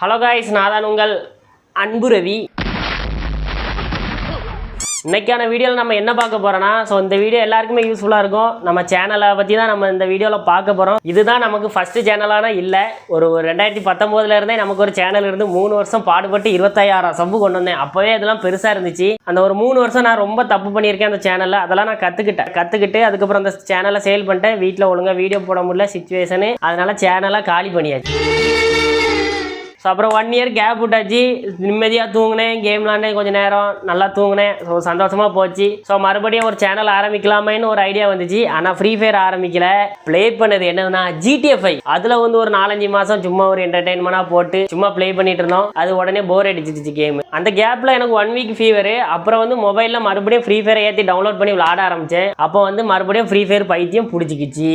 Hello guys நான் தான் உங்கள் அன்பு ரவி. இன்றைக்கான வீடியோவில் நம்ம என்ன பார்க்க போகிறோன்னா ஸோ இந்த வீடியோ எல்லாருக்குமே யூஸ்ஃபுல்லாக இருக்கும். நம்ம சேனலை பற்றி தான் நம்ம இந்த வீடியோவில் பார்க்க போகிறோம் இதுதான் நமக்கு ஃபஸ்ட்டு சேனலான இல்லை. ஒரு ஒரு ரெண்டாயிரத்தி பத்தொம்போதுலேருந்தே நமக்கு ஒரு சேனல் இருந்து மூணு வருஷம் பாடுபட்டு இருபத்தாயிரம் சம்பு கொண்டு வந்தேன். அப்போவே இதெல்லாம் பெருசாக இருந்துச்சு. அந்த ஒரு மூணு வருஷம் நான் ரொம்ப தப்பு பண்ணியிருக்கேன் அந்த சேனலில் அதெல்லாம் நான் கற்றுக்கிட்டேன் கற்றுக்கிட்டு அதுக்கப்புறம் அந்த சேனலை சேல் பண்ணிட்டேன். வீட்டில் ஒழுங்காக வீடியோ போட முடியல சுச்சுவேஷனு அதனால் சேனலை காலி பண்ணியாச்சு. ஸோ அப்புறம் ஒன் இயர் கேப் விட்டாச்சு. நிம்மதியாக தூங்கினேன் கேம் விளாண்டேன் கொஞ்சம் நேரம். நல்லா தூங்கினேன். ஸோ சந்தோஷமாக போச்சு. ஸோ மறுபடியும் ஒரு சேனல் ஆரம்பிக்கலாமேன்னு ஒரு ஐடியா வந்துச்சு. ஆனால் ஃப்ரீ ஃபயர் ஆரம்பிக்கல. ப்ளே பண்ணது என்னதுன்னா ஜிடிஎஃப்ஐ அதில் வந்து ஒரு நாலஞ்சு மாதம் சும்மா ஒரு என்டர்டைன்மெண்ட்டாக போட்டு சும்மா ப்ளே பண்ணிட்டு இருந்தோம். அது உடனே போர் அடிச்சிருச்சு கேம் அந்த கேப்பில் எனக்கு ஒன் வீக் ஃபீவரு அப்புறம் வந்து மொபைலில் மறுபடியும் ஃப்ரீ ஃபயரை ஏற்றி டவுன்லோட் பண்ணி விளாட ஆரம்பித்தேன் அப்போ வந்து மறுபடியும் ஃப்ரீ ஃபயர் பைத்தியம் பிடிச்சிக்கிச்சு.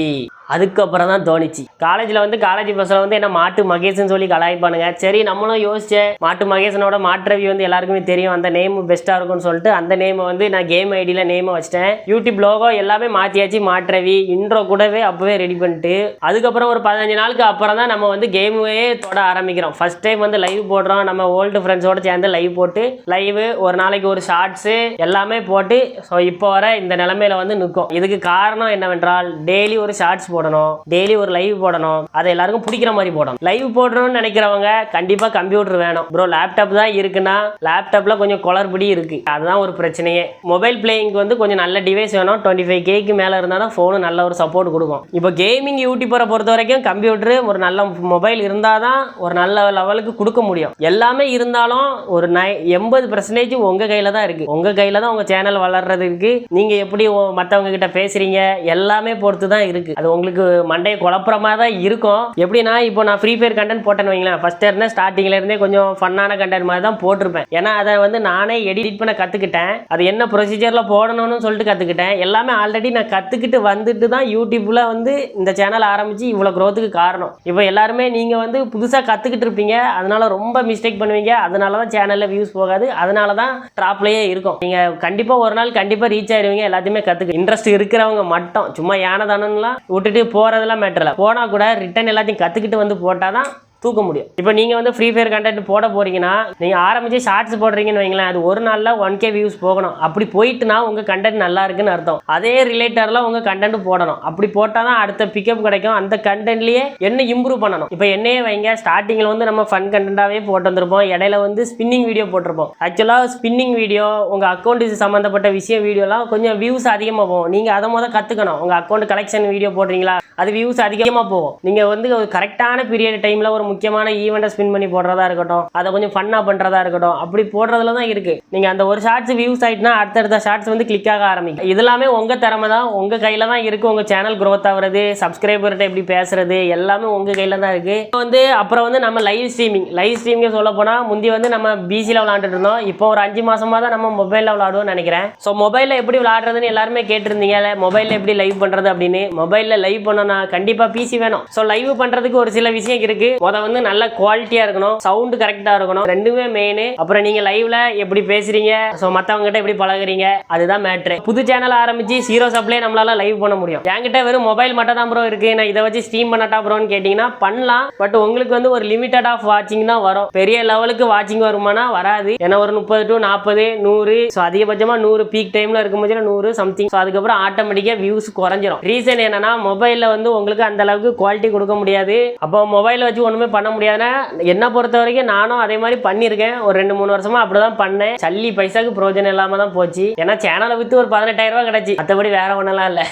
அதுக்கப்புறம் தான் தோணிச்சு. காலேஜில் வந்து காலேஜ் பஸ்ஸில் வந்து என்ன மாட்டு மகேஷ்னு சொல்லி கலாய்ப்பானுங்க. சரி நம்மளும் யோசிச்சேன் மாட்டு மகேசனோட மாற்றவி வந்து எல்லாருக்குமே தெரியும். அந்த நேம் பெஸ்ட்டாக இருக்கும்னு சொல்லிட்டு அந்த நேமை வந்து நான் கேம் ஐடியில் நேமை வச்சிட்டேன். யூடியூப் லோகோ எல்லாமே மாற்றியாச்சு மாற்றவி இன்ட்ரோ கூடவே அப்போவே ரெடி பண்ணிட்டு அதுக்கப்புறம் ஒரு பதினஞ்சு நாளுக்கு அப்புறம் தான் நம்ம வந்து கேமுவே தொட ஆரம்பிக்கிறோம். ஃபர்ஸ்ட் டைம் வந்து லைவ் போடுறோம். நம்ம ஓல்டு ஃப்ரெண்ட்ஸோடு சேர்ந்து லைவ் போட்டு லைவ் ஒரு நாளைக்கு ஒரு ஷார்ட்ஸு எல்லாமே போட்டு ஸோ இப்போ வர இந்த நிலமையில வந்து நிற்கும். இதுக்கு காரணம் என்னவென்றால் டெய்லி ஒரு ஷார்ட்ஸ் போடணும். டெய்லி ஒரு லைவ் போடணும். அதை எல்லாருக்கும் பிடிக்கிற மாதிரி போடணும். லைவ் போடணும்னு நினைக்கிறவங்க கண்டிப்பாக கம்ப்யூட்டர் வேணும். ப்ரோ லேப்டாப் தான் இருக்குன்னா லேப்டாப்பில் கொஞ்சம் குளறுபடி இருக்கு. அதுதான் ஒரு பிரச்சனையே. மொபைல் பிளேயிங்க்கு வந்து கொஞ்சம் நல்ல டிவைஸ் வேணும். டுவெண்ட்டி ஃபைவ் கேக்கு மேலே இருந்தால் தான் ஃபோனு நல்ல ஒரு சப்போர்ட் கொடுக்கும். இப்போ கேமிங் யூடியூபரை பொறுத்த வரைக்கும் கம்ப்யூட்டர் ஒரு நல்ல மொபைல் இருந்தால் தான் ஒரு நல்ல லெவலுக்கு கொடுக்க முடியும். எல்லாமே இருந்தாலும் ஒரு நை எண்பது பர்சன்டேஜ் உங்கள் கையில் தான் இருக்குது உங்கள் கையில் தான் உங்கள் சேனல் வளர்றதுக்கு. நீங்கள் எப்படி மற்றவங்க மத்தவங்க கிட்ட பேசுகிறீங்க எல்லாமே பொறுத்து தான் இருக்குது அது உங்களுக்கு மண்டையை குழப்புற மாதிரி தான் இருக்கும். எப்படின்னா இப்போ நான் ஃப்ரீ ஃபயர் கண்டென்ட் போட்டேன்னு வைங்களேன். ஃபஸ்ட் இயர்னா ஸ்டார்டிங்ல இருந்தே கொஞ்சம் ஃபன்னான கண்டென்ட் மாதிரி தான் போட்டிருப்பேன். ஏன்னா அதை வந்து நானே எடிட் பண்ண கற்றுக்கிட்டேன் அது என்ன ப்ரொசீஜரில் போடணும்னு சொல்லிட்டு கற்றுக்கிட்டேன் எல்லாமே ஆல்ரெடி நான் கற்றுக்கிட்டு வந்துட்டு தான் யூடியூப்பில் வந்து இந்த சேனல் ஆரம்பித்து இவ்வளோ க்ரோத்துக்கு காரணம். இப்போ எல்லாருமே நீங்கள் வந்து புதுசாக கற்றுக்கிட்டு இருப்பீங்க. அதனால ரொம்ப மிஸ்டேக் பண்ணுவீங்க. அதனால தான் சேனலில் வியூஸ் போகாது. அதனால தான் ட்ராப்லேயே இருக்கும். நீங்கள் கண்டிப்பாக ஒரு நாள் கண்டிப்பாக ரீச் ஆயிருவீங்க. எல்லாத்தையுமே கற்றுக்கு இன்ட்ரெஸ்ட் இருக்கிறவங்க மட்டும். சும்மா யானை தானம்லாம் விட்டுட்டு போகிறதெல்லாம் இல்லை. போனால் கூட ரிட்டன் எல்லாத்தையும் கற்றுக்கிட்டு வந்து போட்டால் தான் தூக்க முடியும். இப்போ நீங்கள் வந்து ஃப்ரீ ஃபயர் கண்டென்ட் போட போறீங்கன்னா நீங்கள் ஆரம்பித்து ஷார்ட்ஸ் போடுறீங்கன்னு வைங்களேன் அது ஒரு நாளில் ஒன் கே வியூஸ் போகணும். அப்படி போயிட்டுனா உங்கள் கண்டென்ட் நல்லா இருக்குன்னு அர்த்தம். அதே ரிலேட்டடில் உங்கள் கண்டென்ட் போடணும். அப்படி போட்டால் தான் அடுத்த பிக்கப் கிடைக்கும். அந்த கண்டென்ட்லேயே என்ன இம்ப்ரூவ் பண்ணணும்? இப்போ என்னையே வைங்க ஸ்டார்டிங்கில் வந்து நம்ம ஃபன் கண்டென்ட்டாகவே போட்டு வந்திருப்போம். இடையில வந்து ஸ்பின்னிங் வீடியோ போட்டிருப்போம். ஆக்சுவலாக ஸ்பின்னிங் வீடியோ உங்கள் அக்கௌண்ட் சம்மந்தப்பட்ட விஷயம் வீடியோலாம் கொஞ்சம் வியூஸ் அதிகமாக போகும். நீங்கள் அதை முதல் கற்றுக்கணும் உங்கள் அக்கௌண்ட் கலெக்ஷன் வீடியோ போடுறீங்களா? அது வியூஸ் அதிகமாக போகும். நீங்கள் வந்து ஒரு கரெக்டான பீரியட் டைமில் ஒரு முக்கியமான ஈவெண்ட்டை ஸ்பின் பண்ணி போடுறதா இருக்கட்டும். அதை கொஞ்சம் ஃபன்னாக பண்ணுறதா இருக்கட்டும். அப்படி போடுறதுல தான் இருக்குது நீங்கள் அந்த ஒரு ஷார்ட்ஸ் வியூஸ் ஆகிட்டுனா அடுத்தடுத்த ஷார்ட்ஸ் வந்து கிளிக் ஆக ஆரம்பிக்கும். இதெல்லாமே உங்கள் திறமை தான். உங்கள் கையில் தான் இருக்குது உங்கள் சேனல் க்ரோத் ஆகுறது சப்ஸ்கிரைபர்கிட்ட எப்படி பேசுறது எல்லாமே உங்கள் கையில் தான் இருக்குது இப்போ வந்து அப்புறம் வந்து நம்ம லைவ் ஸ்ட்ரீமிங் லைவ் ஸ்ட்ரீமிங் சொல்ல போனால் முந்தி வந்து நம்ம பிசியில் விளாண்டுட்டு இருந்தோம். இப்போ ஒரு அஞ்சு மாசமா தான் நம்ம மொபைலில் விளாடுவோம்னு நினைக்கிறேன். ஸோ மொபைலில் எப்படி விளாடுறதுன்னு எல்லாருமே கேட்டிருந்தீங்க மொபைலில் எப்படி லைவ் பண்ணுறது அப்படின்னு. மொபைலில் லைவ் பண்ணணும்னா கண்டிப்பாக பிசி வேணும். ஸோ லைவ் பண்ணுறதுக்கு ஒரு சில விஷயம் இருக்கு. வந்து நல்ல குவாலிட்டியாக இருக்கணும். சவுண்டு கரெக்டாக இருக்கணும். ரெண்டுமே மெயின் அப்புறம் நீங்கள் லைவ்ல எப்படி பேசுறீங்க? ஸோ மற்றவங்க கிட்ட எப்படி பழகுறீங்க? அதுதான் மேட்ரு புது சேனல் ஆரம்பிச்சு ஜீரோ சப்ளே நம்மளால லைவ் பண்ண முடியும். என்கிட்ட வெறும் மொபைல் மட்டும் தான் ப்ரோ இருக்கு. நான் இதை வச்சு ஸ்ட்ரீம் பண்ணட்டா ப்ரோன்னு கேட்டிங்கன்னா பண்ணலாம். பட் உங்களுக்கு வந்து ஒரு லிமிட்டட் ஆஃப் வாட்சிங் தான் வரும். பெரிய லெவலுக்கு வாட்சிங் வருமானா வராது. ஏன்னா ஒரு முப்பது டு நாற்பது நூறு ஸோ அதிகபட்சமாக நூறு பீக் டைமில் இருக்கும்போது நூறு சம்திங் ஸோ அதுக்கப்புறம் ஆட்டோமேட்டிக்காக வியூஸ் குறைஞ்சிரும். ரீசன் என்னன்னா மொபைலில் வந்து உங்களுக்கு அந்த அளவுக்கு குவாலிட்டி கொடுக்க முடியாது. அப்போ மொபைலை வச்சு ஒன்றுமே பண்ண முடியாதுன்னா என்னை பொறுத்த வரைக்கும் நானும் அதே மாதிரி பண்ணியிருக்கேன். ஒரு ரெண்டு மூணு வருஷமா அப்படிதான் பண்ணேன். சல்லி பைசாக்கு பிரோஜனம் இல்லாமல் தான் போச்சு. ஏன்னா சேனலை விற்று ஒரு பதினெட்டாயிரம் ரூபாய் கிடச்சி. மற்றபடி வேற ஒன்றெல்லாம் இல்லை.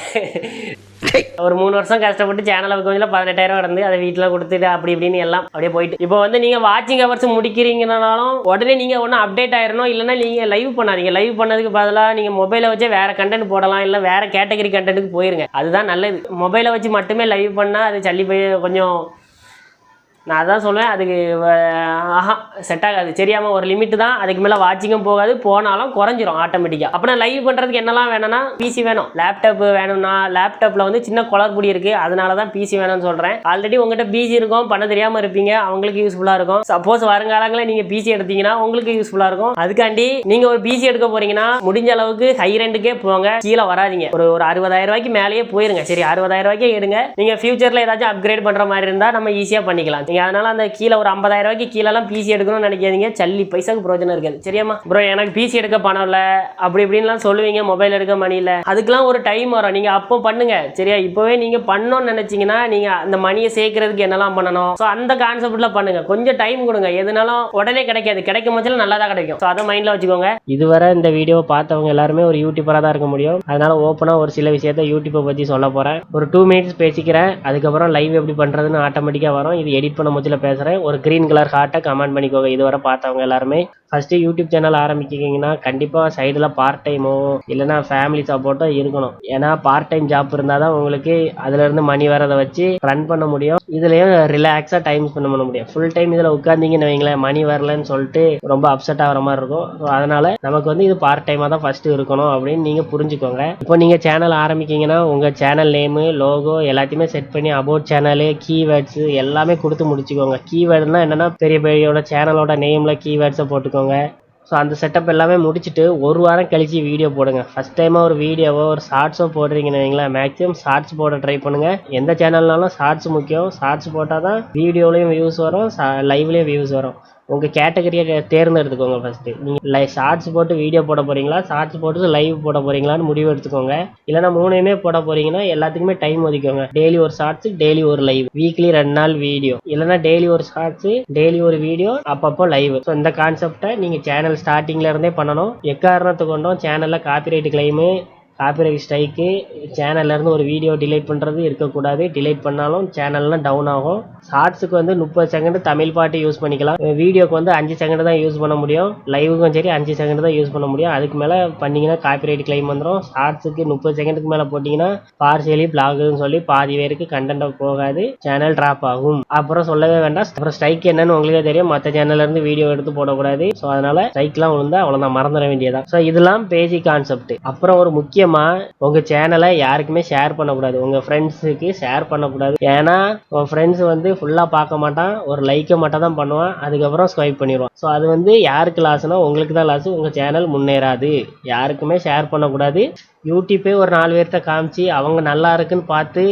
ஒரு மூணு வருஷம் கஷ்டப்பட்டு சேனலை கொஞ்சம் பதினெட்டாயிரம் கிடந்து அதை வீட்டில் கொடுத்துட்டு அப்படி இப்படின்னு எல்லாம் அப்படியே போயிட்டு. இப்போ வந்து நீங்கள் வாட்சிங் ஹவர்ஸ் முடிக்கிறீங்கனாலும் உடனே நீங்கள் ஒன்றும் அப்டேட் ஆயிரணும். இல்லைன்னா நீங்கள் லைவ் பண்ணாதீங்க. லைவ் பண்ணதுக்கு பதிலாக நீங்கள் மொபைலை வச்சே வேற கண்டென்ட் போடலாம். இல்லை வேற கேட்டகரி கண்டென்ட்டுக்கு போயிருங்க. அதுதான் நல்லது. மொபைலை வச்சு மட்டுமே லைவ் பண்ணால் அது சல்லி போய் கொஞ்சம் நான் அதான் சொல்லுவேன் அதுக்கு ஆஹா செட் ஆகாது. சரியாமல் ஒரு லிமிட் தான் அதுக்கு மேலே வாட்சிங்கும் போகாது. போனாலும் குறைஞ்சிரும் ஆட்டோமேட்டிக்காக அப்போ நான் லைவ் பண்ணுறதுக்கு என்னெல்லாம் வேணும்னா பிசி வேணும். லேப்டாப் வேணும்னா லேப்டாப்பில் வந்து சின்ன குளறுபடி இருக்குது அதனால தான் பிசி வேணும்னு சொல்கிறேன் ஆல்ரெடி உங்கள்கிட்ட பிசி இருக்கும். பண்ண தெரியாமல் இருப்பீங்க. அவங்களுக்கு யூஸ்ஃபுல்லாக இருக்கும். சப்போஸ் வருங்காலங்களில் நீங்கள் பிசி எடுத்தீங்கன்னா உங்களுக்கு யூஸ்ஃபுல்லாக இருக்கும். அதுக்காண்டி நீங்கள் ஒரு பிசி எடுக்க போகிறீங்கன்னா முடிஞ்ச அளவுக்கு ஹை ரெண்டுக்கே போங்க. கீழே வராதீங்க. ஒரு ஒரு அறுபதாயிரம் ரூபாய்க்கு மேலேயே போயிருங்க. சரி அறுபதாயிரம் ரூபாய்க்கே எடுங்க. நீங்கள் ஃபியூச்சரில் ஏதாச்சும் அப்கிரேட் பண்ணுற மாதிரி இருந்தால் நம்ம ஈஸியாக பண்ணிக்கலாம். நீங்கள் நீங்கள் அதனால அந்த கீழே ஒரு 50000 ரூபாய்க்கு கீழெல்லாம் பிசி எடுக்கணும்னு நினைக்காதீங்க. சல்லி பைசாக்கு பிரோஜனம் இருக்காது சரியாம்மா? ப்ரோ எனக்கு பிசி எடுக்க பணம் இல்லை. அப்படி இப்படின்லாம் சொல்லுவீங்க மொபைல் எடுக்க மணி இல்லை. அதுக்கெல்லாம் ஒரு டைம் வரும். நீங்கள் அப்போ பண்ணுங்க. சரியா? இப்போவே நீங்கள் பண்ணோன்னு நினச்சிங்கன்னா நீங்கள் அந்த மணியை சேர்க்கறதுக்கு என்னெல்லாம் பண்ணணும்? ஸோ அந்த கான்செப்டில் பண்ணுங்க. கொஞ்சம் டைம் கொடுங்க. எதுனாலும் உடனே கிடைக்காது. கிடைக்கும் பட்சத்தில் நல்லா தான் கிடைக்கும். ஸோ அதை மைண்டில் வச்சுக்கோங்க. இதுவரை இந்த வீடியோ பார்த்தவங்க எல்லாருமே ஒரு யூடியூபராக தான் இருக்க முடியும். அதனால ஓப்பனாக ஒரு சில விஷயத்த யூடியூப்பை பற்றி சொல்ல போகிறேன் ஒரு டூ மினிட்ஸ் பேசிக்கிறேன். அதுக்கப்புறம் லைவ் எப்படி பண்ணுறதுன்னு ஆட்டோமேட்டிக்காக வரும். இது எடிட் பண்ண முச்சில் பேசுகிறேன் ஒரு க்ரீன் கலர் ஹார்ட்டை கமெண்ட் பண்ணிக்கோங்க. இதுவரை பார்த்தவங்க எல்லாருமே ஃபஸ்ட்டு யூடியூப் சேனல் ஆரம்பிக்கிங்கன்னா கண்டிப்பாக சைடில் பார்ட் டைமோ இல்லைனா ஃபேமிலி சப்போர்ட்டோ இருக்கணும். ஏன்னா பார்ட் டைம் ஜாப் இருந்தால் தான் உங்களுக்கு அதுலேருந்து மணி வரதை வச்சு ரன் பண்ண முடியும். இதுலேயும் ரிலாக்ஸாக டைம் ஸ்பெண்ட் பண்ண முடியும். ஃபுல் டைம் இதில் உட்காந்திங்கன்னு வைங்களேன் மணி வரலன்னு சொல்லிட்டு ரொம்ப அப்செட் ஆகிற மாதிரி இருக்கும். ஸோ அதனால் நமக்கு வந்து இது பார்ட் டைமாக தான் ஃபஸ்ட்டு இருக்கணும் அப்படின்னு நீங்கள் புரிஞ்சுக்கோங்க. இப்போ நீங்கள் சேனல் ஆரம்பிக்கிங்கன்னா உங்கள் சேனல் நேமு லோகோ எல்லாத்தையுமே செட் பண்ணி அபவுட் சேனலு கீவேர்ட்ஸு எல்லாமே கொடுத்து முடிச்சுக்கோங்க. கீவேர்டுனா என்னென்னா பெரிய பெரியோட சேனலோட நேமில் கீவேர்ட்ஸை போட்டுக்கோங்க. ஸோ அந்த செட்டப் எல்லாமே முடிச்சுட்டு ஒரு வாரம் கழிச்சு வீடியோ போடுங்க. ஃபஸ்ட் டைமாக ஒரு வீடியோவோ ஒரு ஷார்ட்ஸோ போடுறீங்கன்னு வைங்களேன். மேக்ஸிமம் ஷார்ட்ஸ் போட ட்ரை பண்ணுங்கள் எந்த சேனல்னாலும் ஷார்ட்ஸ் முக்கியம். ஷார்ட்ஸ் போட்டால் தான் வீடியோலையும் வியூஸ் வரும் லைவ்லேயும் வியூஸ் வரும். உங்கள் கேட்டகரியை தேர்ந்தெடுத்துக்கோங்க ஃபஸ்ட்டு நீங்கள் லை ஷார்ட்ஸ் போட்டு வீடியோ போட போகிறீங்களா ஷார்ட்ஸ் போட்டு லைவ் போட போகிறீங்களான்னு முடிவு எடுத்துக்கோங்க. இல்லைனா மூணையுமே போட போகிறீங்கன்னா எல்லாத்துக்குமே டைம் ஒதுக்கோங்க டெய்லி ஒரு ஷார்ட்ஸ் டெய்லி ஒரு லைவ் வீக்லி ரெண்டு நாள் வீடியோ இல்லைனா டெய்லி ஒரு ஷார்ட்ஸ் டெய்லி ஒரு வீடியோ அப்பப்போ லைவ் ஸோ இந்த கான்செப்டை நீங்கள் சேனல் ஸ்டார்டிங்கில் இருந்தே பண்ணணும். எக்காரணத்தை கொண்டும் சேனலில் காப்பிரைட் கிளைமு காப்பிரைட் ஸ்ட்ரைக்கு சேனல்லேருந்து ஒரு வீடியோ டிலேட் பண்ணுறது இருக்கக்கூடாது. டிலேட் பண்ணாலும் சேனல்லாம் டவுன் ஆகும். ஷார்ட்ஸுக்கு வந்து முப்பது செகண்டு தமிழ் பாட்டு யூஸ் பண்ணிக்கலாம். வீடியோக்கு வந்து அஞ்சு செகண்டு தான் யூஸ் பண்ண முடியும். லைவுக்கும் சரி அஞ்சு செகண்டு தான் யூஸ் பண்ண முடியும். அதுக்கு மேலே பண்ணிங்கன்னா காப்பிரைட் கிளைம் வந்துடும் ஷார்ட்ஸுக்கு முப்பது செகண்டுக்கு மேலே போட்டிங்கன்னா பார்சியலி பிளாகுன்னு சொல்லி பாதி பேருக்கு கண்டென்ட் போகாது. சேனல் ட்ராப் ஆகும். அப்புறம் சொல்லவே வேண்டாம். அப்புறம் ஸ்ட்ரைக் என்னன்னு உங்களுக்கே தெரியும். மற்ற சேனல்லேருந்து வீடியோ எடுத்து போடக்கூடாது. ஸோ அதனால் ஸ்ட்ரைக்லாம் விழுந்தா அவ்வளோதான் மறந்துட வேண்டியதான் ஸோ இதெல்லாம் பேசிக் கான்செப்ட் அப்புறம் ஒரு முக்கிய முக்கியமா உங்க சேனலை யாருக்குமே ஷேர் பண்ணக்கூடாது. உங்க ஃப்ரெண்ட்ஸுக்கு ஷேர் பண்ணக்கூடாது. ஏன்னா உன் ஃப்ரெண்ட்ஸ் வந்து ஃபுல்லா பார்க்க மாட்டான். ஒரு லைக்கை மட்டும் தான் பண்ணுவான். அதுக்கப்புறம் ஸ்வைப் பண்ணிடுவான் ஸோ அது வந்து யாருக்கு லாஸ்னா உங்களுக்கு தான் லாஸ் உங்க சேனல் முன்னேறாது. யாருக்குமே ஷேர் பண்ணக்கூடாது. யூடியூப்பே ஒரு நாலு பேர்த்த காமிச்சு அவங்க நல்லா இருக்குன்னு பார்த்து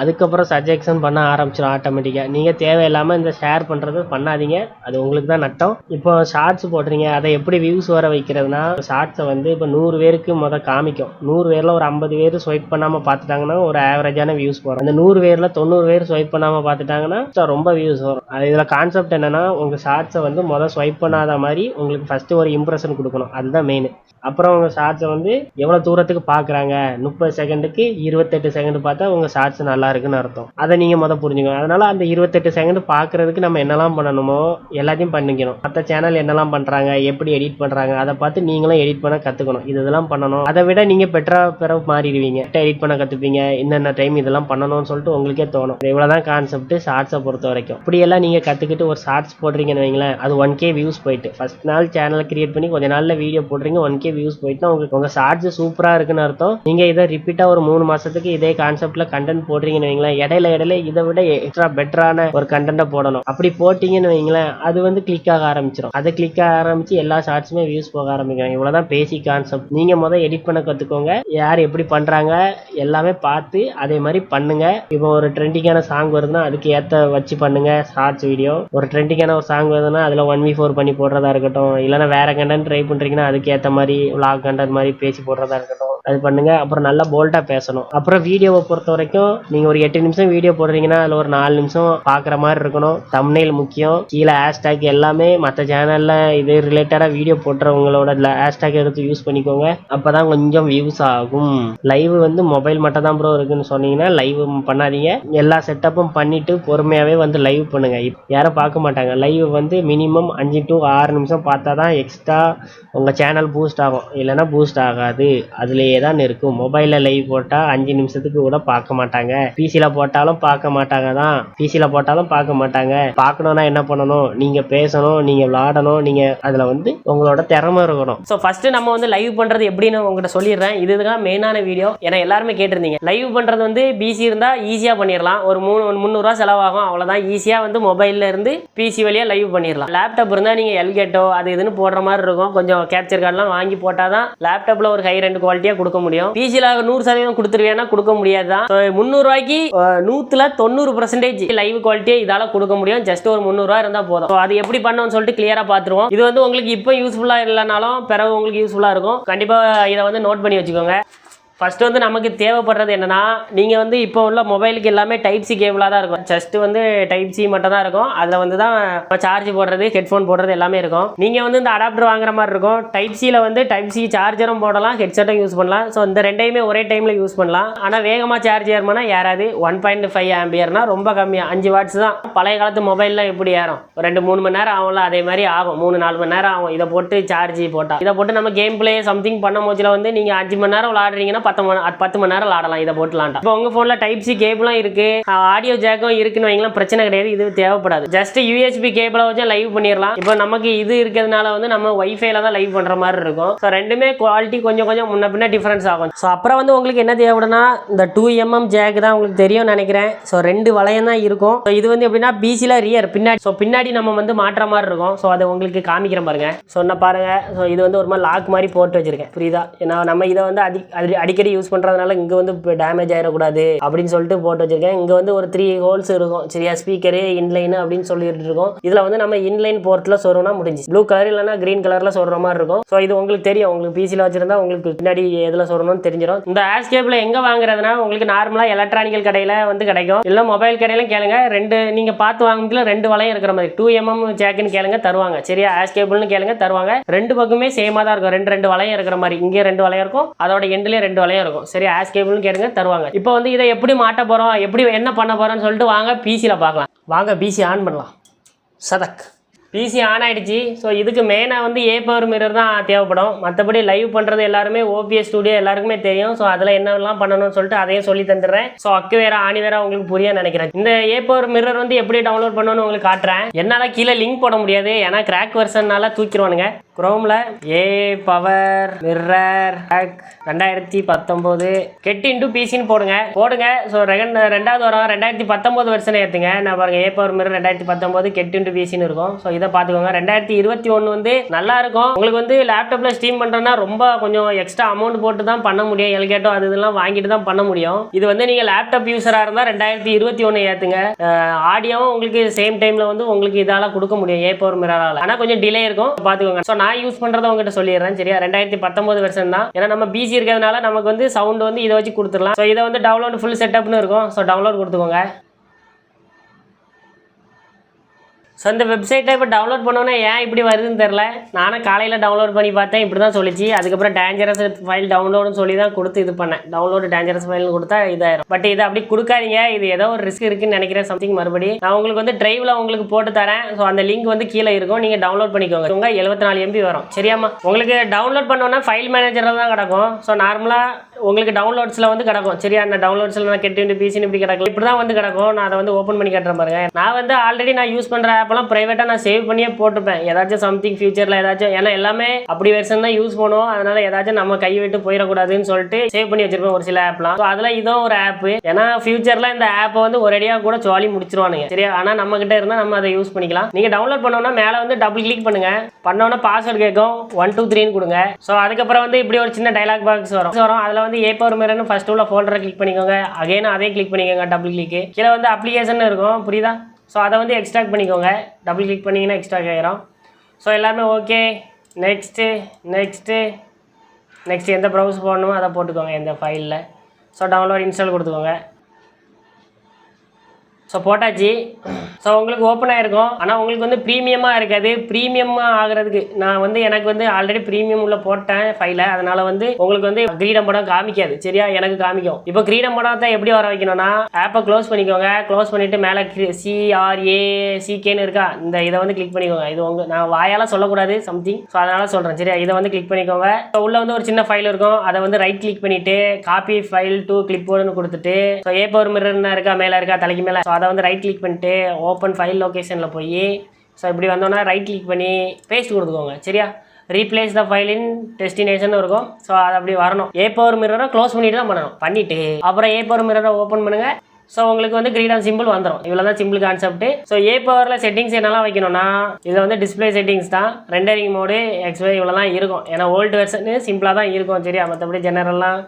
அதுக்கப்புறம் சஜெக்ஷன் பண்ண ஆரம்பிச்சிடும் ஆட்டோமேட்டிக்காக நீங்கள் தேவையில்லாமல் இந்த ஷேர் பண்ணுறது பண்ணாதீங்க. அது உங்களுக்கு தான் நட்டம். இப்போ ஷார்ட்ஸ் போடுறீங்க. அதை எப்படி வியூஸ் வர வைக்கிறதுனா ஷார்ட்ஸை வந்து இப்போ நூறு பேருக்கு முத காமிக்கும். நூறு பேரில் ஒரு ஐம்பது பேர் ஸ்வைப் பண்ணாமல் பார்த்துட்டாங்கன்னா ஒரு ஆவரேஜான வியூஸ் வரும். அந்த நூறு பேரில் தொண்ணூறு பேர் ஸ்வைப் பண்ணாமல் பார்த்துட்டாங்கன்னா ரொம்ப வியூஸ் வரும். அது இதில் கான்செப்ட் என்னன்னா உங்கள் ஷார்ட்ஸை வந்து முதல் ஸ்வைப் பண்ணாத மாதிரி உங்களுக்கு ஃபஸ்ட்டு ஒரு இம்ப்ரெஷன் கொடுக்கணும். அதுதான் மெயின் அப்புறம் உங்கள் ஷார்ட்ஸை வந்து எவ்வளோ தூரத்துக்கு பார்க்குறாங்க முப்பது செகண்டுக்கு இருபத்தெட்டு செகண்ட் பார்த்தா உங்கள் ஷார்ட்ஸ் நல்லா நல்லா இருக்குன்னு அர்த்தம். அதை நீங்கள் மொதல் புரிஞ்சுக்கணும் அதனால அந்த இருபத்தெட்டு செகண்ட் பார்க்கறதுக்கு நம்ம என்னெல்லாம் பண்ணணுமோ எல்லாத்தையும் பண்ணிக்கணும். மற்ற சேனல் என்னெல்லாம் பண்ணுறாங்க எப்படி எடிட் பண்ணுறாங்க அதை பார்த்து நீங்களும் எடிட் பண்ண கற்றுக்கணும் இது இதெல்லாம் பண்ணணும். அதை விட நீங்கள் பெற்றா பிற மாறிடுவீங்க. எடிட் பண்ண கற்றுப்பீங்க இன்னென்ன டைம் இதெல்லாம் பண்ணணும்னு சொல்லிட்டு உங்களுக்கே தோணும். இவ்வளோதான் கான்செப்ட் ஷார்ட்ஸை பொறுத்த வரைக்கும். இப்படியெல்லாம் நீங்கள் கற்றுக்கிட்டு ஒரு ஷார்ட்ஸ் போடுறீங்கன்னு வைங்களேன் அது ஒன் கே வியூஸ் போயிட்டு. ஃபர்ஸ்ட் நாள் சேனல் கிரியேட் பண்ணி கொஞ்ச நாளில் வீடியோ போடுறீங்க ஒன் கே வியூஸ் போயிட்டுனா உங்களுக்கு உங்கள் ஷார்ட்ஸ் சூப்பராக இருக்குன்னு அர்த்தம். நீங்கள் இதை ரிப்பீட்டாக ஒரு மூணு மாதத்துக்கு இதே கான்செப்ட்டில் கண்டென்ட் போடுறீங்க போடுறீங்கன்னு வைங்களேன். இடையில இடையில இதை விட எக்ஸ்ட்ரா பெட்டரான ஒரு கண்டென்ட்டை போடணும். அப்படி போட்டிங்கன்னு வைங்களேன் அது வந்து கிளிக் ஆக ஆரம்பிச்சிடும் அதை கிளிக் ஆக ஆரம்பிச்சு எல்லா ஷார்ட்ஸுமே வியூஸ் போக ஆரம்பிக்கும் இவ்வளோதான் பேசிக் கான்செப்ட் நீங்கள் முதல் எடிட் பண்ண கற்றுக்கோங்க யார் எப்படி பண்ணுறாங்க எல்லாமே பார்த்து அதே மாதிரி பண்ணுங்க. இப்போ ஒரு ட்ரெண்டிங்கான சாங் வருதுன்னா அதுக்கு ஏற்ற வச்சு பண்ணுங்க. ஷார்ட்ஸ் வீடியோ ஒரு ட்ரெண்டிங்கான ஒரு சாங் வருதுன்னா அதில் ஒன் வி ஃபோர் பண்ணி போடுறதா இருக்கட்டும். இல்லைன்னா வேற கண்டென்ட் ட்ரை பண்ணுறீங்கன்னா அதுக்கு ஏற்ற மாதிரி விளாக் கண்டென்ட் மாதிரி பேசி போடுறதா இருக்கட்டும். அது பண்ணுங்க. அப்புறம் நல்லா போல்டாக பேசணும். அப்புறம் வீடியோவை பொறுத்த வரைக்கும் நீங்கள் ஒரு எட்டு நிமிஷம் வீடியோ போடுறீங்கன்னா அதில் ஒரு நாலு நிமிஷம் பார்க்குற மாதிரி இருக்கணும். தம்ப்நெயில் முக்கியம். கீழே ஹேஷ்டேக் எல்லாமே மற்ற சேனலில் இது ரிலேட்டடாக வீடியோ போட்டுறவங்களோட ஹேஷ்டேக் எடுத்து யூஸ் பண்ணிக்கோங்க. அப்போ தான் கொஞ்சம் வியூஸ் ஆகும். லைவ் வந்து மொபைல் மட்டும் தான் ப்ரோ இருக்குன்னு சொன்னீங்கன்னா லைவ் பண்ணாதீங்க. எல்லா செட்டப்பும் பண்ணிட்டு பொறுமையாகவே வந்து லைவ் பண்ணுங்க. யாரும் பார்க்க மாட்டாங்க. லைவ் வந்து மினிமம் அஞ்சு டு ஆறு நிமிஷம் பார்த்தா தான் எக்ஸ்ட்ரா உங்கள் சேனல் பூஸ்ட் ஆகும். இல்லைன்னா பூஸ்ட் ஆகாது. அதுலேயே தான் இருக்கும் மொபைலில் லைவ் போட்டால் அஞ்சு நிமிஷத்துக்கு கூட பார்க்க மாட்டாங்க. பிசியில் போட்டாலும் பார்க்க மாட்டாங்க தான். பிசியில் போட்டாலும் பார்க்க மாட்டாங்க. பார்க்கணுன்னா என்ன பண்ணணும்? நீங்கள் பேசணும் நீங்கள் விளாடணும் நீங்கள் அதில் வந்து உங்களோட திறமை இருக்கணும். ஸோ ஃபஸ்ட்டு நம்ம வந்து லைவ் பண்ணுறது எப்படின்னு உங்கள்கிட்ட சொல்லிடுறேன். இதுதான் மெயினான வீடியோ ஏன்னா எல்லாருமே கேட்டிருந்தீங்க. லைவ் பண்ணுறது வந்து பிசி இருந்தால் ஈஸியாக பண்ணிடலாம். ஒரு மூணு முந்நூறுரூவா செலவாகும். அவ்வளோதான் ஈஸியாக வந்து மொபைலில் இருந்து பிசி வழியாக லைவ் பண்ணிடலாம். லேப்டாப் இருந்தால் நீங்கள் எல்கேட்டோ அது இதுன்னு போடுற மாதிரி இருக்கும். கொஞ்சம் கேப்சர் கார்டெலாம் வாங்கி போட்டால் தான் லேப்டாப்பில் ஒரு ஹை ரெண்டு குவாலிட்டியாக கொடுக்க முடியும். பிசியில் நூறு சதவீதம் கொடுத்துருவேன்னா கொடுக்க முடியாது தான் முந்நூறுரூவாய்க்கு நூற்றுல தொண்ணூறு பர்சன்டேஜ் லைவ் குவாலிட்டியை இதால கொடுக்க முடியும். ஜஸ்ட் ஒரு முந்நூறுரூவா இருந்தால் போதும். அது எப்படி பண்ணணும்னு சொல்லிட்டு கிளியராக பார்த்துருவோம் இது வந்து உங்களுக்கு இப்போ யூஸ்ஃபுல்லாக இல்லைனாலும் பிறகு உங்களுக்கு யூஸ்ஃபுல்லாக இருக்கும். கண்டிப்பாக இதை வந்து நோட் பண்ணி வச்சுக்கோங்க. ஃபஸ்ட்டு வந்து நமக்கு தேவைப்படுறது என்னென்னா நீங்கள் வந்து இப்போ உள்ள மொபைலுக்கு எல்லாமே டைப் சி கேபிளாக தான் இருக்கும். ஜஸ்ட் வந்து டைப் சி மட்டும் தான் இருக்கும். அதில் வந்து தான் சார்ஜ் போடுறது ஹெட்ஃபோன் போடுறது எல்லாமே இருக்கும். நீங்கள் வந்து இந்த அடாப்டர் வாங்குற மாதிரி இருக்கும். டைப் சியில் வந்து டைப் சி சார்ஜரும் போடலாம் ஹெட்செட்டும் யூஸ் பண்ணலாம். ஸோ இந்த ரெண்டையுமே ஒரே டைமில் யூஸ் பண்ணலாம். ஆனால் வேகமாக சார்ஜ் ஏறுமானா ஏறாது. ஒன் பாயிண்ட் ஃபைவ் ஆம்பியர்னா ரொம்ப கம்மியாக அஞ்சு வாட்ஸ் தான். பழைய காலத்து மொபைல்லாம் எப்படி ஏறும்? ஒரு ரெண்டு மூணு மணி நேரம் ஆகும்ல அதே மாதிரி ஆகும். மூணு நாலு மணி நேரம் ஆகும். இதை போட்டு சார்ஜ் போட்டால் இதை போட்டு நம்ம கேம் பிளே சம்திங் பண்ண போச்சில் வந்து நீங்கள் அஞ்சு மணி நேரம் விளாடுறீங்கன்னா பத்து மணி பத்து மணி நேரம் ஆடலாம் இதை போட்டு இப்போ உங்கள் ஃபோனில் டைப் சி கேபிளும் இருக்கு. ஆடியோ ஜாக்கும் இருக்குன்னு வைங்களா பிரச்சனை கிடையாது இது தேவைப்படாது. ஜஸ்ட் யூஎஸ்பி கேபிளை வச்சு லைவ் பண்ணிடலாம். இப்போ நமக்கு இது இருக்கிறதுனால வந்து நம்ம ஒய்ஃபைல தான் லைவ் பண்ணுற மாதிரி இருக்கும். ஸோ ரெண்டுமே குவாலிட்டி கொஞ்சம் கொஞ்சம் முன்ன பின்ன டிஃப்ரென்ஸ் ஆகும். ஸோ அப்புறம் வந்து உங்களுக்கு என்ன தேவைப்படுனா இந்த டூ எம்எம் ஜேக்கு தான் உங்களுக்கு தெரியும்னு நினைக்கிறேன். ஸோ ரெண்டு வளையம் தான் இருக்கும். ஸோ இது வந்து எப்படின்னா பிசியில் ரியர் பின்னாடி. ஸோ பின்னாடி நம்ம வந்து மாற்ற மாதிரி இருக்கும். ஸோ அதை உங்களுக்கு காமிக்கிறேன் பாருங்க. சொன்ன பாருங்க. ஸோ இது வந்து ஒரு மாதிரி லாக் மாதிரி போட்டு வச்சிருக்கேன். புரியுதா? ஏன்னா நம்ம இதை வந்து அடி அடி- அடிக்கடி யூஸ் பண்ணுறதுனால இங்கே வந்து டேமேஜ் ஆயிடக்கூடாது அப்படின்னு சொல்லிட்டு போட்டு வச்சிருக்கேன். இங்கே வந்து ஒரு த்ரீ ஹோல்ஸ் இருக்கும். சரியா? ஸ்பீக்கரு இன்லைனு அப்படின்னு சொல்லிட்டு இருக்கோம். இதில் வந்து நம்ம இன்லைன் போர்ட்டில் சொருனா முடிஞ்சு ப்ளூ கலர் இல்லைனா க்ரீன் கலரில் சொல்கிற மாதிரி இருக்கும். ஸோ இது உங்களுக்கு தெரியும். உங்களுக்கு பிசியில் வச்சிருந்தா உங்களுக்கு பின்னாடி எதில் சொல்லணும்னு தெரிஞ்சிடும் இந்த ஆஸ்கேப்பில் எங்கே வாங்குறதுனா உங்களுக்கு நார்மலாக எலக்ட்ரானிக்கல் கடையில் வந்து கிடைக்கும். இல்லை மொபைல் கடையிலும் கேளுங்க. ரெண்டு நீங்கள் பார்த்து வாங்குறதுல ரெண்டு வளையம் இருக்கிற மாதிரி. டூ எம்எம் ஜாக்குன்னு கேளுங்க தருவாங்க. சரியா? ஆஸ்கேபிள்னு கேளுங்க தருவாங்க. ரெண்டு பக்கமே சேமாக தான் இருக்கும். ரெண்டு ரெண்டு வளையம் இருக்கிற மாதிரி. இங்கே ரெண்டு வளையம் இருக்கும். அதோட எண்ட்லேயே ரெண்டு வளையம் இருக்கும். சரி ஆஸ்கேபிள்னு கேட்டுங்க தருவாங்க. இப்போ வந்து இதை எப்படி மாட்ட போகிறோம் எப்படி என்ன பண்ண போகிறோம்னு சொல்லிட்டு வாங்க பிசியில் பார்க்கலாம். வாங்க பிசி ஆன் பண்ணலாம். சதக். பிசி ஆன் ஆகிடுச்சு ஸோ இதுக்கு மெயினாக வந்து ஏ பவர் மிரர் தான் தேவைப்படும். மற்றபடி லைவ் பண்ணுறது எல்லாருமே ஓபிஎஸ் ஸ்டுடியோ எல்லாருக்குமே தெரியும். ஸோ அதில் என்னெல்லாம் பண்ணணும்னு சொல்லிட்டு அதையும் சொல்லி தந்துடுறேன். ஸோ அக்கு வேற ஆணி வேற உங்களுக்கு புரிய நினைக்கிறேன். இந்த ஏ பவர் மிரர் வந்து எப்படி டவுன்லோட் பண்ணணும்னு உங்களுக்கு காட்டுறேன். என்னால் கீழே லிங்க் போட முடியாது. ஏன்னா கிராக் வெர்ஷன்னால தூக்கிடுவானுங்க குரோமில் ஏ பவர் மிரர் ரெண்டாயிரத்தி பத்தொம்போது. கெட் இன்டூ பிசின்னு போடுங்க. போடுங்க. ஸோ ரெகண்ட் ரெண்டாவது வரும் ரெண்டாயிரத்தி பத்தொம்போது வருஷம் ஏற்றுங்க நான் பாருங்க ஏ பவர் மிரர் ரெண்டாயிரத்தி பத்தொம்போது கெட் இன்டு பிசின்னு இருக்கும். ஸோ இதை பார்த்துக்கோங்க. ரெண்டாயிரத்தி இருபத்தி ஒன்று வந்து நல்லா இருக்கும். உங்களுக்கு வந்து லேப்டாப்பில் ஸ்டீம் பண்ணுறேன்னா ரொம்ப கொஞ்சம் எக்ஸ்ட்ரா அமௌண்ட் போட்டு தான் பண்ண முடியும். எல்கேட்டோ அது இதெல்லாம் வாங்கிட்டு தான் பண்ண முடியும். இது வந்து நீங்கள் லேப்டாப் யூஸராக இருந்தால் ரெண்டாயிரத்தி இருபத்தி ஒன்று ஏற்றுங்க ஆடியோவும் உங்களுக்கு சேம் டைமில் வந்து உங்களுக்கு இதால் கொடுக்க முடியும். ஏ பவர் மிரரால் ஆனால் கொஞ்சம் டிலே இருக்கும். பார்த்துக்கோங்க. ஸோ நான் யூஸ் பண்ணுறத உங்ககிட்ட சொல்லிடுறேன் சரியா? ரெண்டாயிரத்தி பத்தொம்போது வருஷம் தான். ஏன்னா நம்ம பிசி இருக்கிறதுனால நமக்கு வந்து சவுண்ட் வந்து இதை வச்சு கொடுத்துடலாம். ஸோ இதை வந்து டவுன்லோட் ஃபுல் செட்டப்னு இருக்கும். ஸோ டவுன்லோட் கொடுத்துக்கோங்க. ஸோ இந்த வெப்சைட்டை இப்போ டவுன்லோட் பண்ணோன்னே ஏன் இப்படி வருதுன்னு தெரில நானும் காலையில் டவுன்லோட் பண்ணி பார்த்தேன் இப்படி தான் சொல்லிச்சு. அதுக்கப்புறம் டேஞ்சரஸ் ஃபைல் டவுன்லோடுன்னு சொல்லி தான் கொடுத்து இது பண்ணேன். டவுன்லோடு டேஞ்சரஸ் ஃபைல்னு கொடுத்தா இதாயிரும். பட் இதை அப்படி கொடுக்காதீங்க. இது ஏதோ ஒரு ரிஸ்க் இருக்குன்னு நினைக்கிறேன் சம்திங் மறுபடி. நான் உங்களுக்கு வந்து டிரைவில் உங்களுக்கு போட்டு தரேன். ஸோ அந்த லிங்க் வந்து கீழே இருக்கும். நீங்கள் டவுன்லோட் பண்ணிக்கோங்க. உங்க எழுபத்தி நாலு எம்பி வரும். சரியாம்மா? உங்களுக்கு டவுன்லோட் பண்ணோன்னா ஃபைல் மேனேஜரில் தான் கிடக்கும். ஸோ நார்மலாக உங்களுக்கு டவுன்லோட்ஸில் வந்து கிடக்கும். சரியா நான் டவுன்லோட்ஸில் நான் கெட்டு பிசின்னு இப்படி கிடக்கும் இப்படி தான் வந்து கிடக்கும். நான் அதை வந்து ஓப்பன் பண்ணி கட்டுறேன் பாருங்க. நான் வந்து ஆல்ரெடி நான் யூஸ் பண்ணுற ஆப்பெல்லாம் ப்ரைவேட்டாக நான் சேவ் பண்ணியே போட்டுப்பேன் ஏதாச்சும் சம்திங் ஃபியூச்சரில் ஏதாச்சும் ஏன்னா எல்லாமே அப்படி வெர்ஷன் தான் யூஸ் பண்ணுவோம். அதனால ஏதாச்சும் நம்ம கை விட்டு போயிடக்கூடாதுன்னு சொல்லிட்டு சேவ் பண்ணி வச்சிருப்பேன் ஒரு சில ஆப்லாம் ஸோ அதில் இதுவும் ஒரு ஆப் ஏன்னா ஃபியூச்சரில் இந்த ஆப்பை வந்து ஒரேடியாக கூட ஜாலி முடிச்சிருவானுங்க. சரியா? ஆனால் நம்ம கிட்ட இருந்தால் நம்ம அதை யூஸ் பண்ணிக்கலாம். நீங்கள் டவுன்லோட் பண்ணோன்னா மேலே வந்து டபுள் கிளிக் பண்ணுங்க. பண்ணோன்னா பாஸ்வேர்டு கேட்கும். ஒன் டூ த்ரீன்னு கொடுங்க. ஸோ அதுக்கப்புறம் வந்து இப்படி ஒரு சின்ன டைலாக் பாக்ஸ் வரும். வரும் அதில் வந்து ஏ பவர் மிரர்னு ஃபர்ஸ்ட் உள்ள ஃபோல்டரை கிளிக் பண்ணிக்கோங்க. அகைன் அதே கிளிக் பண்ணிக்கோங்க டபுள் கிளிக்கு கீழே வந்து அப்ளிகேஷன் இருக்கும். புரியுதா? ஸோ அதை வந்து எக்ஸ்ட்ராக்ட் பண்ணிக்கோங்க. டபுள் கிளிக் பண்ணிங்கன்னா எக்ஸ்ட்ராக்ட் ஆகிரும் ஸோ எல்லாமே ஓகே நெக்ஸ்ட்டு நெக்ஸ்ட்டு நெக்ஸ்ட் எந்த ப்ரௌஸ் போடணுமோ அதை போட்டுக்கோங்க. எந்த ஃபைலில் ஸோ டவுன்லோட் இன்ஸ்டால் கொடுத்துக்கோங்க. ஸோ போட்டாச்சு. ஸோ உங்களுக்கு ஓப்பன் ஆகிருக்கும் ஆனால் உங்களுக்கு வந்து ப்ரீமியமாக இருக்காது. ப்ரீமியமாக ஆகிறதுக்கு நான் வந்து எனக்கு வந்து ஆல்ரெடி ப்ரீமியம் உள்ள போட்டேன் ஃபைலை அதனால வந்து உங்களுக்கு வந்து கிரீடம் படம் காமிக்காது. சரியா? எனக்கு காமிக்கும். இப்போ கிரீடம் படத்தை எப்படி வர வைக்கணும்னா ஆப்பை க்ளோஸ் பண்ணிக்கோங்க. க்ளோஸ் பண்ணிட்டு மேலே சிஆர்ஏ சிகேன்னு இருக்கா? இந்த இதை வந்து கிளிக் பண்ணிக்கோங்க. இது உங்க நான் வாயால சொல்லக்கூடாது சம்திங் ஸோ அதனால சொல்கிறேன் சரியா? இதை வந்து கிளிக் பண்ணிக்கோங்க. ஸோ உள்ள வந்து ஒரு சின்ன ஃபைல் இருக்கும். அதை வந்து ரைட் கிளிக் பண்ணிட்டு காப்பி ஃபைல் டூ கிளிப் போர்டுன்னு கொடுத்துட்டு ஸோ ஏ பவர் மிரர்னா இருக்கா? மேலே இருக்கா? தலைக்கு மேலே. ஸோ அதை வந்து ரைட் கிளிக் பண்ணிட்டு ஓப்பன் ஃபைல் லொக்கேஷனில் போய் ஸோ இப்படி வந்தோன்னா ரைட் கிளிக் பண்ணி பேஸ்ட் கொடுத்துக்கோங்க சரியா? Replace the file in destination இருக்கும். ஸோ அது அப்படி வரணும். ஏ பவர் மிரரை க்ளோஸ் பண்ணிட்டு தான் பண்ணணும். பண்ணிவிட்டு அப்புறம் ஏ பவர் மிரரை ஓப்பன் பண்ணுங்கள் ஸோ உங்களுக்கு வந்து கிரீடம் சிம்பிள் வந்துடும் இவ்வளோ தான் சிம்பிள் கான்செப்ட் ஸோ ஏ பவரில் செட்டிங்ஸ் என்னெல்லாம் வைக்கணும்னா இது வந்து டிஸ்ப்ளே செட்டிங்ஸ் தான் ரெண்டரிங் மோடு எக்ஸ்பே இவ்வளோ தான் இருக்கும். ஏன்னா ஓல்டு வெர்ஷனு சிம்பிளாக தான் இருக்கும் சரியா? மற்றபடி ஜெனரல்லாம்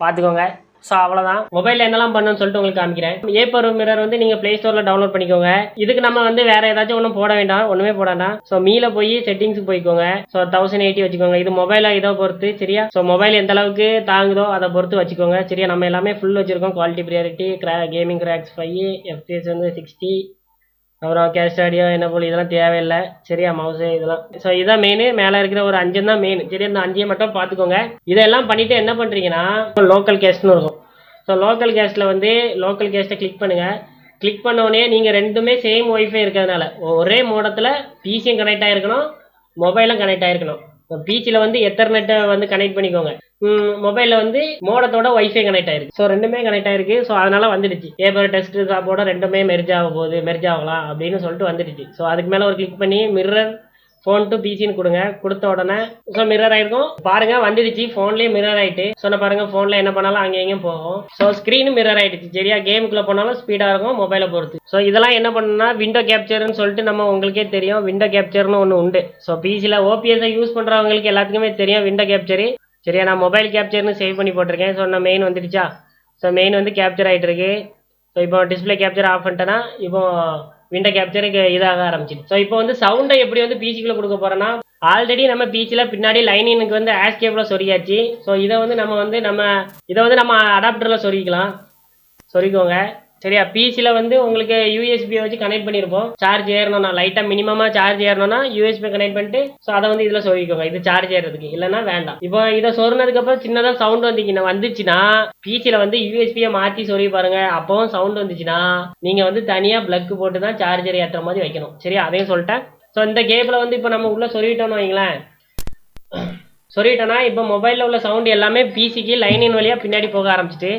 பார்த்துக்கோங்க. ஸோ அவ்வளோதான் மொபைலில் என்னெல்லாம் பண்ணணும்னு சொல்லிட்டு உங்களுக்கு காமிக்கிறேன். ஏ மிரர் வந்து நீங்கள் ப்ளே ஸ்டோரில் டவுன்லோட் பண்ணிக்கோங்க. இதுக்கு நம்ம வந்து வேற ஏதாச்சும் ஒன்றும் போட வேண்டாம். ஒன்றுமே போட வேண்டாம். ஸோ மீல போய் செட்டிங்ஸ் போய்க்கோங்க. ஸோ தௌசண்ட் எயிட்டி வச்சுக்கோங்க. இது மொபைலை இதை பொறுத்து சரியா? ஸோ மொபைல் எந்த அளவுக்கு தாங்குதோ அதை பொறுத்து வச்சுக்கோங்க சரியா? நம்ம எல்லாமே ஃபுல் வச்சிருக்கோம். குவாலிட்டி ப்ரியாரிட்டி கிரா கேமிங் கிராக்ஸ் ஃபைவ் எஃபிஎஸ் வந்து சிக்ஸ்டி அப்புறம் கேஷ் ஆடியோ என்ன போல் இதெல்லாம் தேவையில்லை சரியா? மவுஸு இதெல்லாம். ஸோ இதான் மெயின் மேலே இருக்கிற ஒரு அஞ்சு தான் மெயின் சரி அந்த அஞ்சையும் மட்டும் பார்த்துக்கோங்க. இதெல்லாம் பண்ணிட்டு என்ன பண்ணுறீங்கன்னா லோக்கல் கேஷ்னு இருக்கும். ஸோ லோக்கல் கேஸ்ட்டில் வந்து லோக்கல் கேஸ்ட்டை கிளிக் பண்ணுங்கள் கிளிக் பண்ணோடனே நீங்கள் ரெண்டுமே சேம் ஒய்ஃபை இருக்கிறதுனால ஒரே மோடத்தில் பிசியும் கனெக்ட் ஆகிருக்கணும் மொபைலும் கனெக்ட் ஆகிருக்கணும் பீச்சில் வந்து எத்தர்நெட்டை வந்து கனெக்ட் பண்ணிக்கோங்க. மொபைலில் வந்து மோடத்தோட ஒய்ஃபை கனெக்ட் ஆயிருக்கு. ஸோ ரெண்டுமே கனெக்ட் ஆயிருக்கு. ஸோ அதனால வந்துடுச்சு. ஏபர் டெஸ்ட் ஷாப்போட ரெண்டுமே மெர்ஜ் ஆக போகுது மெர்ஜ் ஆகலாம் அப்படின்னு சொல்லிட்டு வந்துடுச்சு. ஸோ அதுக்கு மேலே ஒரு கிளிக் பண்ணி மிரர் ஃபோன் டு பிசின்னு கொடுங்க. கொடுத்த உடனே ஸோ மிரர் ஆயிருக்கும். பாருங்க வந்துடுச்சு ஃபோன்லேயே மிரர் ஆயிட்டு சொன்ன பாருங்க ஃபோனில் என்ன பண்ணாலும் அங்கே இங்கேயும் போகும். ஸோ ஸ்க்ரீனும் மிரர் ஆயிடுச்சு. சரியா கேமுக்குள்ள போனாலும் ஸ்பீடாக இருக்கும் மொபைலை பொறுத்து ஸோ இதெல்லாம் என்ன பண்ணணும்னா விண்டோ கேப்சர்னு சொல்லிட்டு நம்ம உங்களுக்கே தெரியும். விண்டோ கேப்சர்னு ஒன்று உண்டு. ஸோ பிசியில் ஓபிஎஸ்ஸை யூஸ் பண்ணுறவங்களுக்கு எல்லாத்துக்குமே தெரியும் விண்டோ கேப்ச்சரு சரியா நான் மொபைல் கேப்சர்னு சேவ் பண்ணி போட்டிருக்கேன். ஸோ நான் மெயின் வந்துடுச்சா? ஸோ மெயின் வந்து கேப்சர் ஆகிட்டு இருக்கு ஸோ இப்போ டிஸ்பிளே கேப்சர் ஆஃப் பண்ணிட்டேன்னா இப்போ விண்டோ கேப்சருக்கு இதாக ஆரம்பிச்சிது. ஸோ இப்போ வந்து சவுண்டை எப்படி வந்து பிசிக்குள்ளே கொடுக்க போகிறேன்னா ஆல்ரெடி நம்ம பீச்சில் பின்னாடி லைனினுக்கு வந்து ஆஷ் சொரியாச்சு ஸோ இதை வந்து நம்ம வந்து நம்ம இதை வந்து நம்ம அடாப்டரில் சொரிக்கலாம் சொரிக்கோங்க சரியா? பிசியில் வந்து உங்களுக்கு யூஎஸ்பியை வச்சு கனெக்ட் பண்ணியிருப்போம் சார்ஜ் ஏறணும்னா லைட்டாக மினிமமாக சார்ஜ் ஏறணும்னா யூஎஸ்பி கனெக்ட் பண்ணிட்டு ஸோ அதை வந்து இதில் சொல்லிக்கோங்க. இது சார்ஜ் ஏறதுக்கு. இல்லைன்னா வேண்டாம். இப்போ இதை சொருனதுக்கப்புறம் சின்னதாக சவுண்ட் வந்தீங்கன்னா வந்துச்சுன்னா பிசியில் வந்து யூஎஸ்பியை மாற்றி சொல்லி பாருங்க. அப்போவும் சவுண்ட் வந்துச்சுன்னா நீங்கள் வந்து தனியாக பிளக் போட்டு தான் சார்ஜர் ஏற்றுற மாதிரி வைக்கணும். சரியா? அதையும் சொல்லிட்டேன். ஸோ இந்த கேபிளை வந்து இப்போ நம்ம உள்ளே சொல்லிட்டோம்னு வைங்களேன். சொல்லிட்டோன்னா இப்போ மொபைலில் உள்ள சவுண்ட் எல்லாமே பிசிக்கு லைனின் வழியாக பின்னாடி போக ஆரம்பிச்சிட்டு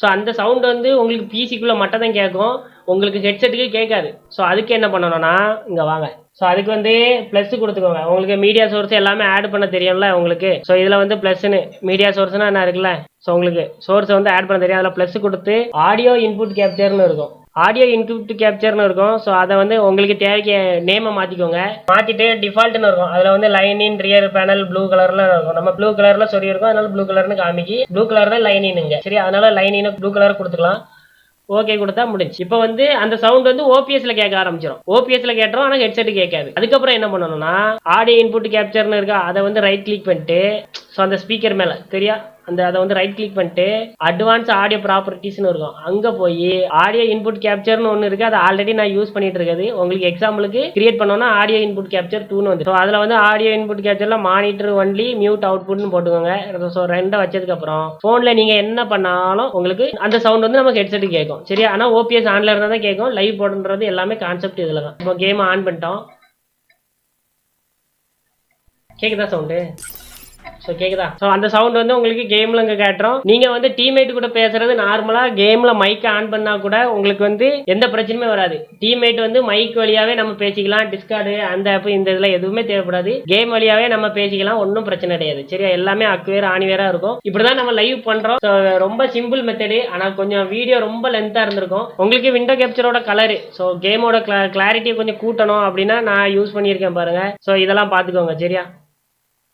ஸோ அந்த சவுண்ட் வந்து உங்களுக்கு பிசிக்குள்ளே மட்டும் தான் கேட்கும் உங்களுக்கு ஹெட்செட்டுக்கு கேட்காது. ஸோ அதுக்கு என்ன பண்ணணும்னா இங்கே வாங்க. ஸோ அதுக்கு வந்து ப்ளஸ் கொடுத்துக்கோங்க. உங்களுக்கு மீடியா சோர்ஸ் எல்லாமே ஆட் பண்ண தெரியும்ல உங்களுக்கு. ஸோ இதில் வந்து ப்ளஸ்னு மீடியா சோர்ஸ்னா என்ன இருக்குல்ல? ஸோ உங்களுக்கு சோர்ஸை வந்து ஆட் பண்ண தெரியும். அதில் ப்ளஸ் கொடுத்து ஆடியோ இன்புட் கேப்சர்னு இருக்கும். ஆடியோ இன்புட் கேப்சர்னு இருக்கும். ஸோ அதை வந்து உங்களுக்கு தேவைக்கு நேமை மாற்றிக்கோங்க மாற்றிட்டு டிஃபால்ட்னு இருக்கும். அதில் வந்து லைனின் ரியர் பேனல் ப்ளூ கலரில் இருக்கும். நம்ம ப்ளூ கலரில் சொல்லி இருக்கும் அதனால ப்ளூ கலர்னு காமிக்கி ப்ளூ கலர் தான் லைனினுங்க சரி அதனால லைனின்னு ப்ளூ கலர் கொடுத்துக்கலாம். ஓகே கொடுத்தா முடிஞ்சு. இப்போ வந்து அந்த சவுண்ட் வந்து ஓபிஎஸ்ல கேட்க ஆரம்பிச்சிடும் ஓபிஎஸ்ல கேட்டுரும் ஆனால் ஹெட்செட் கேட்காது. அதுக்கப்புறம் என்ன பண்ணணும்னா ஆடியோ இன்புட் கேப்சர்னு இருக்கா அதை வந்து ரைட் கிளிக் பண்ணிட்டு ஸோ அந்த ஸ்பீக்கர் மேலே. சரியா? அந்த அதை வந்து ரைட் கிளிக் பண்ணிட்டு அட்வான்ஸ் ஆடியோ ப்ராப்பர்ட்டிஸ்னு இருக்கும். அங்கே போய் ஆடியோ இன்புட் கேப்சர்னு ஒன்று இருக்குது அது ஆல்ரெடி நான் யூஸ் பண்ணிட்டு இருக்குது. உங்களுக்கு எக்ஸாம்பிளுக்கு கிரியேட் பண்ணோம்னா ஆடியோ இன்புட் கேப்சர் டூன்னு வந்து ஸோ அதில் வந்து ஆடியோ இன்புட் கேப்சரில் மானிட்டர் ஒன்லி மியூட் அவுட்புட்னு போட்டுக்கோங்க. ஸோ ரெண்டை வச்சதுக்கப்புறம் ஃபோனில் நீங்கள் என்ன பண்ணாலும் உங்களுக்கு அந்த சவுண்ட் வந்து நமக்கு ஹெட்செட் கேட்கும். சரியா? ஆனால் ஓபிஎஸ் ஆன்ல இருந்தால் தான் கேட்கும். லைவ் போடுன்றது எல்லாமே கான்செப்ட் இதில் தான். இப்போ கேம் ஆன் பண்ணிட்டோம். கேக்குதா சவுண்டு ஸோ கேக்குதா? ஸோ அந்த சவுண்ட் வந்து உங்களுக்கு கேம்ல இங்கே கேட்டுரும் நீங்க வந்து டீம்மேட் கூட பேசுறது நார்மலா கேம்ல மைக் ஆன் பண்ணா கூட உங்களுக்கு வந்து எந்த பிரச்சனையுமே வராது. டீம்மேட் வந்து மைக் வழியாவே நம்ம பேசிக்கலாம். டிஸ்கார்டு அந்த ஆப் இந்த இதெல்லாம் எதுவுமே தேவைப்படாது. கேம் வழியாவே நம்ம பேசிக்கலாம். ஒன்றும் பிரச்சனை கிடையாது. சரியா? எல்லாமே அக்வேர் ஆணிவேரா இருக்கும். இப்படிதான் நம்ம லைவ் பண்றோம். ஸோ ரொம்ப சிம்பிள் மெத்தடு ஆனா கொஞ்சம் வீடியோ ரொம்ப லென்த்தா இருந்திருக்கும். உங்களுக்கு விண்டோ கேப்சரோட கலரு ஸோ கேமோட கிளாரிட்டியை கொஞ்சம் கூட்டணும் அப்படின்னா நான் யூஸ் பண்ணியிருக்கேன் பாருங்க. ஸோ இதெல்லாம் பார்த்துக்கோங்க. சரியா?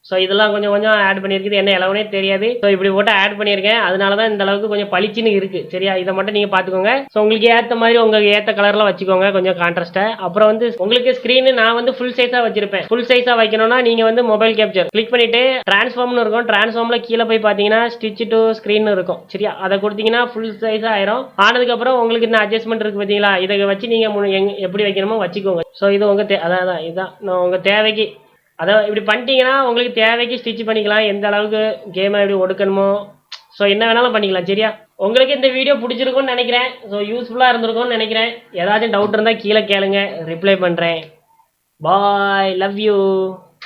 ஸோ இதெல்லாம் கொஞ்சம் கொஞ்சம் ஆட் பண்ணியிருக்குது. என்ன இளவனே தெரியாது. ஸோ இப்படி போட்டு ஆட் பண்ணியிருக்கேன். அதனால தான் இந்த அளவுக்கு கொஞ்சம் பளிச்சுன்னு இருக்குது சரியா? இதை மட்டும் நீங்கள் பார்த்துக்கோங்க. ஸோ உங்களுக்கு ஏற்ற மாதிரி உங்களுக்கு ஏற்ற கலரில் வச்சுக்கோங்க. கொஞ்சம் கான்ட்ராஸ்ட்டை அப்புறம் வந்து உங்களுக்கு ஸ்க்ரீனு நான் வந்து ஃபுல் சைஸாக வச்சிருப்பேன். ஃபுல் சைஸாக வைக்கணும்னா நீங்கள் வந்து மொபைல் கேப்சர் கிளிக் பண்ணிவிட்டு டிரான்ஸ்ஃபார்ம்னு இருக்கும். டிரான்ஸ்ஃபார்மில் கீழே போய் பார்த்தீங்கன்னா ஸ்டிச் டு ஸ்க்ரீன் இருக்கும். சரியா? அதை கொடுத்தீங்கன்னா ஃபுல் சைஸாக ஆயிரும். ஆனதுக்கப்புறம் உங்களுக்கு இந்த அட்ஜஸ்ட்மெண்ட் இருக்குது பார்த்தீங்களா? இதை வச்சு நீங்கள் எப்படி வைக்கணுமோ வச்சுக்கோங்க. ஸோ இது உங்கள் தே அதான் அதான் இதுதான் நான் உங்கள் தேவைக்கு அதை இப்படி பண்ணிட்டீங்கன்னா உங்களுக்கு தேவைக்கு ஸ்டிச் பண்ணிக்கலாம். எந்த அளவுக்கு கேமை எப்படி ஒடுக்கணுமோ. ஸோ என்ன வேணாலும் பண்ணிக்கலாம் சரியா? உங்களுக்கு இந்த வீடியோ பிடிச்சிருக்கும்னு நினைக்கிறேன். ஸோ யூஸ்ஃபுல்லாக இருந்திருக்கும்னு நினைக்கிறேன். ஏதாச்சும் டவுட் இருந்தால் கீழே கேளுங்க. ரிப்ளை பண்ணுறேன் பாய் லவ் யூ